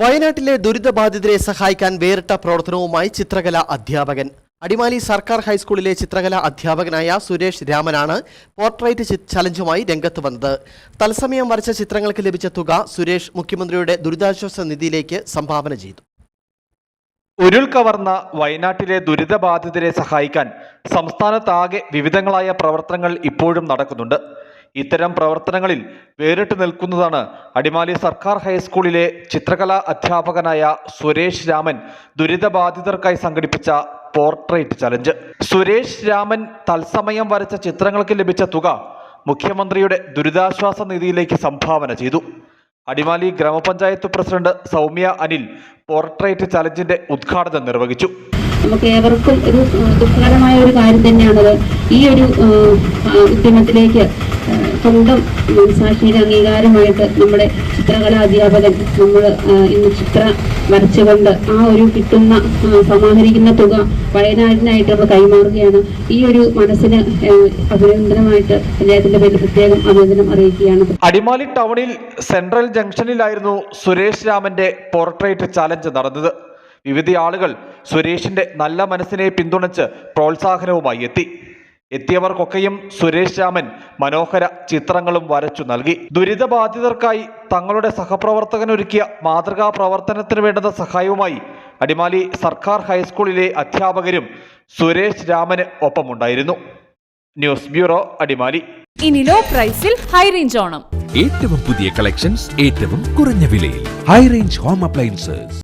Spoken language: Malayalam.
വയനാട്ടിലെ ദുരിതബാധിതരെ സഹായിക്കാൻ വേറിട്ട പ്രവർത്തനവുമായി ചിത്രകല അധ്യാപകൻ. അടിമാലി സർക്കാർ ഹൈസ്കൂളിലെ ചിത്രകല അധ്യാപകനായ സുരേഷ് രാമനാണ് പോർട്രേറ്റ് ചലഞ്ചുമായി രംഗത്ത് വന്നത്. തത്സമയം വരച്ച ചിത്രങ്ങൾക്ക് ലഭിച്ച തുക സുരേഷ് മുഖ്യമന്ത്രിയുടെ ദുരിതാശ്വാസ നിധിയിലേക്ക് സംഭാവന ചെയ്തു. ഉരുൾ കവർന്ന വയനാട്ടിലെ ദുരിതബാധിതരെ സഹായിക്കാൻ സംസ്ഥാനത്താകെ വിവിധങ്ങളായ പ്രവർത്തനങ്ങൾ ഇപ്പോഴും നടക്കുന്നുണ്ട്. ഇത്തരം പ്രവർത്തനങ്ങളിൽ വേറിട്ട് നിൽക്കുന്നതാണ് അടിമാലി സർക്കാർ ഹൈസ്കൂളിലെ ചിത്രകലാ അധ്യാപകനായ സുരേഷ് രാമൻ ദുരിതബാധിതർക്കായി സംഘടിപ്പിച്ച പോർട്രേറ്റ് ചലഞ്ച്. സുരേഷ് രാമൻ തത്സമയം വരച്ച ചിത്രങ്ങൾക്ക് ലഭിച്ച തുക മുഖ്യമന്ത്രിയുടെ ദുരിതാശ്വാസ നിധിയിലേക്ക് സംഭാവന ചെയ്തു. അടിമാലി ഗ്രാമപഞ്ചായത്ത് പ്രസിഡന്റ് സൗമ്യ അനിൽ പോർട്രേറ്റ് ചലഞ്ചിന്റെ ഉദ്ഘാടനം നിർവഹിച്ചു. നമുക്ക് ഏവർക്കും ഒരു ദുഃഖകരമായ ഒരു കാര്യം തന്നെയാണത്. ഈ ഒരു ഉദ്യമത്തിലേക്ക് സ്വന്തം മനസാക്ഷിയുടെ അംഗീകാരമായിട്ട് നമ്മുടെ ചിത്രകലാ അധ്യാപകൻ നമ്മൾ ഇന്ന് ചിത്ര വരച്ചുകൊണ്ട് ആ ഒരു കിട്ടുന്ന സമാഹരിക്കുന്ന തുക വയനാടിനായിട്ട് നമ്മൾ കൈമാറുകയാണ്. ഈ ഒരു മനസ്സിന് അഭിനന്ദനമായിട്ട് പഞ്ചായത്തിന്റെ പേരിൽ പ്രത്യേകം അഭിനന്ദനം അറിയിക്കുകയാണ്. അടിമാലി ടൗണിൽ സെൻട്രൽ ജംഗ്ഷനിലായിരുന്നു സുരേഷ് രാമന്റെ പോർട്രേറ്റ് ചലഞ്ച് നടന്നത്. വിവിധ ആളുകൾ സുരേഷിന്റെ നല്ല മനസ്സിനെ പിന്തുണച്ച് പ്രോത്സാഹനവുമായി എത്തി. എത്തിയവർക്കൊക്കെയും സുരേഷ് രാമൻ മനോഹര ചിത്രങ്ങളും വരച്ചു നൽകി. ദുരിതബാധിതർക്കായി തങ്ങളുടെ സഹപ്രവർത്തകനൊരുക്കിയ മാതൃകാ പ്രവർത്തനത്തിന് വേണ്ടുന്ന സഹായവുമായി അടിമാലി സർക്കാർ ഹൈസ്കൂളിലെ അധ്യാപകരും സുരേഷ് രാമന് ഒപ്പമുണ്ടായിരുന്നു. News bureau Adimali. ഇനി ലോ പ്രൈസിൽ ഹൈ റേഞ്ച് ഓണം. ഏറ്റവും പുതിയ കളക്ഷൻസ് ഏറ്റവും കുറഞ്ഞ വിലയിൽ. High range home appliances